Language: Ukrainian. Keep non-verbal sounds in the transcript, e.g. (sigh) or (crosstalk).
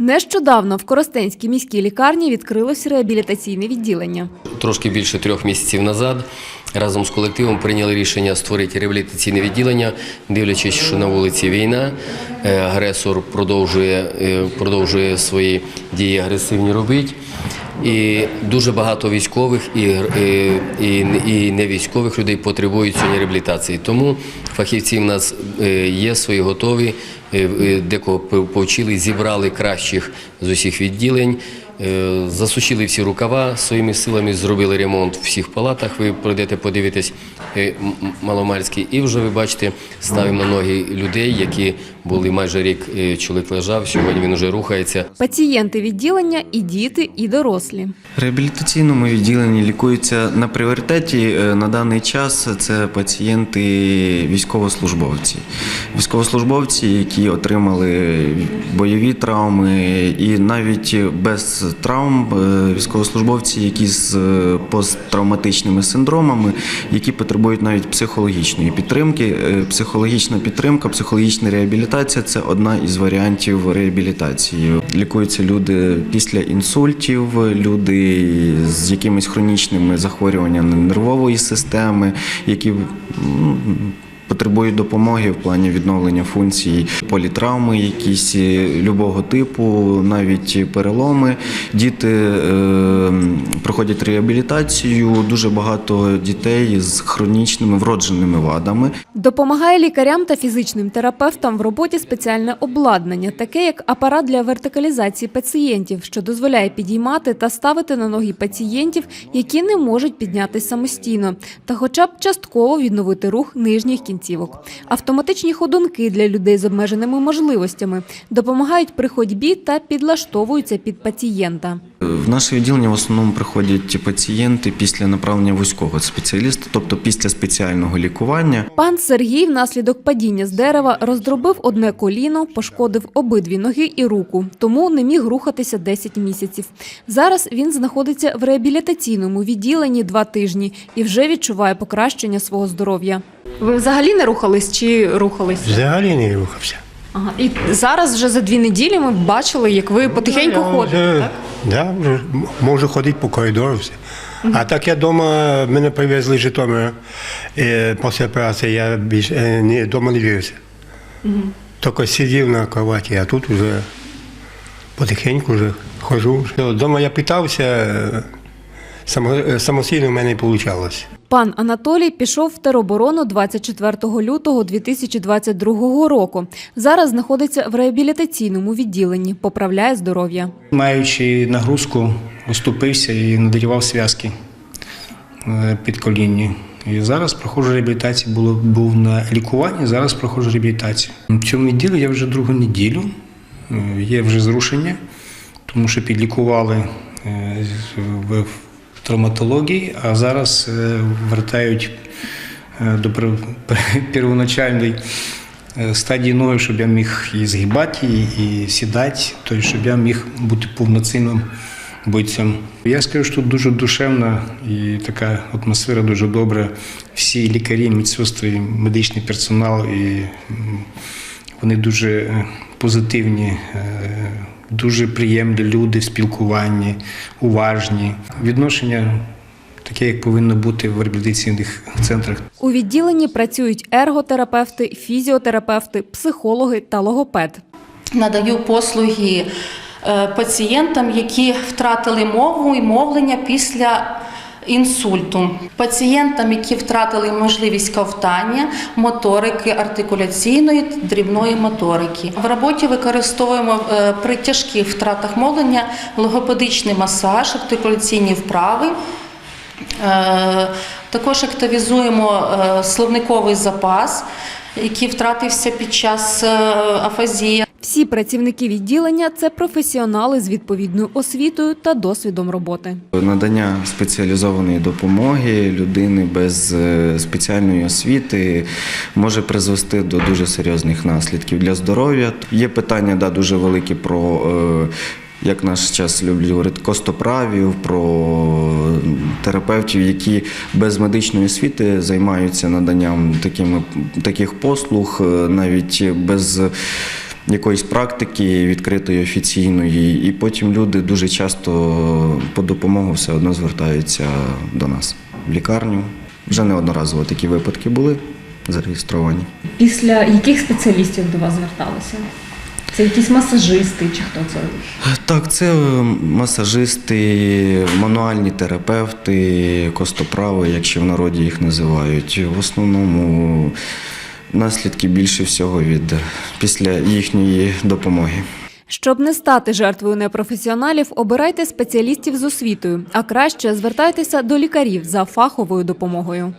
Нещодавно в Коростенській міській лікарні відкрилось реабілітаційне відділення. Трошки більше трьох місяців назад разом з колективом прийняли рішення створити реабілітаційне відділення, дивлячись, що на вулиці війна, е, агресор продовжує, е, продовжує свої дії агресивні робити. І дуже багато військових і, і, і, і невійськових людей потребують сьогодні реабілітації. Тому фахівці в нас е, є свої готові, е, е, декого повчили, зібрали кращих з усіх відділень. Е, Засучили всі рукава своїми силами, зробили ремонт в всіх палатах. Ви пройдете, е, м- м- маломальський, і вже ви бачите, ставимо на ноги людей, які були майже рік. е, Чоловік лежав. Сьогодні він вже рухається. Пацієнти відділення і діти, і дорослі. Реабілітаційному відділенні лікуються на пріоритеті е, на даний час. Це пацієнти військовослужбовці, військовослужбовці, які отримали бойові травми, і навіть без травм е, військовослужбовці, які з е, посттравматичними синдромами, які потребують навіть психологічної підтримки. Е, Психологічна підтримка, психологічна реабілітація це одна із варіантів реабілітації. Лікуються люди після інсультів, люди з якимись хронічними захворюваннями нервової системи, які потребують допомоги в плані відновлення функцій, політравми, якісь е, любого типу, навіть переломи. Діти е, проходять реабілітацію. Дуже багато дітей з хронічними вродженими вадами. Допомагає лікарям та фізичним терапевтам в роботі спеціальне обладнання, таке як апарат для вертикалізації пацієнтів, що дозволяє підіймати та ставити на ноги пацієнтів, які не можуть піднятися самостійно, та хоча б частково відновити рух нижніх кінцівок. Автоматичні ходунки для людей з обмеженими можливостями допомагають при ходьбі та підлаштовуються під пацієнта. В наше відділення в основному приходять пацієнти після направлення вузького спеціаліста, тобто після спеціального лікування. Пан Сергій внаслідок падіння з дерева роздробив одне коліно, пошкодив обидві ноги і руку, тому не міг рухатися 10 місяців. Зараз він знаходиться в реабілітаційному відділенні два тижні і вже відчуває покращення свого здоров'я. Ви взагалі не рухались чи рухались? Взагалі не рухався. Ага. І зараз вже за дві неділі ми бачили, як ви потихеньку ходите. Так? Да, вже можу ходити по коридору. Все. А так я вдома, мене привезли з Житомира. І після операції я більше е, не, вдома не вирився. Тільки сидів на кроваті, а тут вже потихеньку вже хожу. Вдома я питався, е, само, е, самостійно в мене не вийшло. Пан Анатолій пішов в тероборону 24 лютого 2022 року. Зараз знаходиться в реабілітаційному відділенні, поправляє здоров'я. Маючи нагрузку, оступився і надірвав зв'язки е, під колінні. І зараз проходжу реабілітацію, було, був на лікуванні, зараз проходжу реабілітацію. В цьому відділі я вже другу неділю, Е, є вже зрушення, тому що підлікували в травматології, а зараз е, вертають е, до (laughs) первоначальної е, стадії ноги, щоб я міг і згибати, і, сідати, тобто, щоб я міг бути повноцінним бойцем. Я скажу, що тут дуже душевна і така атмосфера дуже добра. Всі лікарі, медсестри, медичний персонал, і вони дуже позитивні. Дуже приємні люди в спілкуванні, уважні. Відношення таке, як повинно бути в реабілітаційних центрах. У відділенні працюють ерготерапевти, фізіотерапевти, психологи та логопед. надаю послуги е, пацієнтам, які втратили мову і мовлення після інсульту. Пацієнтам, які втратили можливість ковтання, моторики артикуляційної дрібної моторики. В роботі використовуємо е, при тяжких втратах мовлення логопедичний масаж, артикуляційні вправи. Е, Також активізуємо е, словниковий запас, який втратився під час афазії. Всі працівники відділення це професіонали з відповідною освітою та досвідом роботи. Надання спеціалізованої допомоги людини без е, спеціальної освіти може призвести до дуже серйозних наслідків для здоров'я. Є питання да, дуже великі про. е, Як наш час люблять говорити, костоправів, про терапевтів, які без медичної освіти займаються наданням такими, таких послуг, е, навіть без якоїсь практики відкритої, офіційної, і потім люди дуже часто по допомогу все одно звертаються до нас в лікарню. Вже неодноразово такі випадки були зареєстровані. Після яких спеціалістів до вас зверталися? Це якісь масажисти чи хто це? Так, це масажисти, мануальні терапевти, костоправи, як ще в народі їх називають. В основному наслідки більше всього від після їхньої допомоги. Щоб не стати жертвою непрофесіоналів, обирайте спеціалістів з освітою, а краще звертайтеся до лікарів за фаховою допомогою.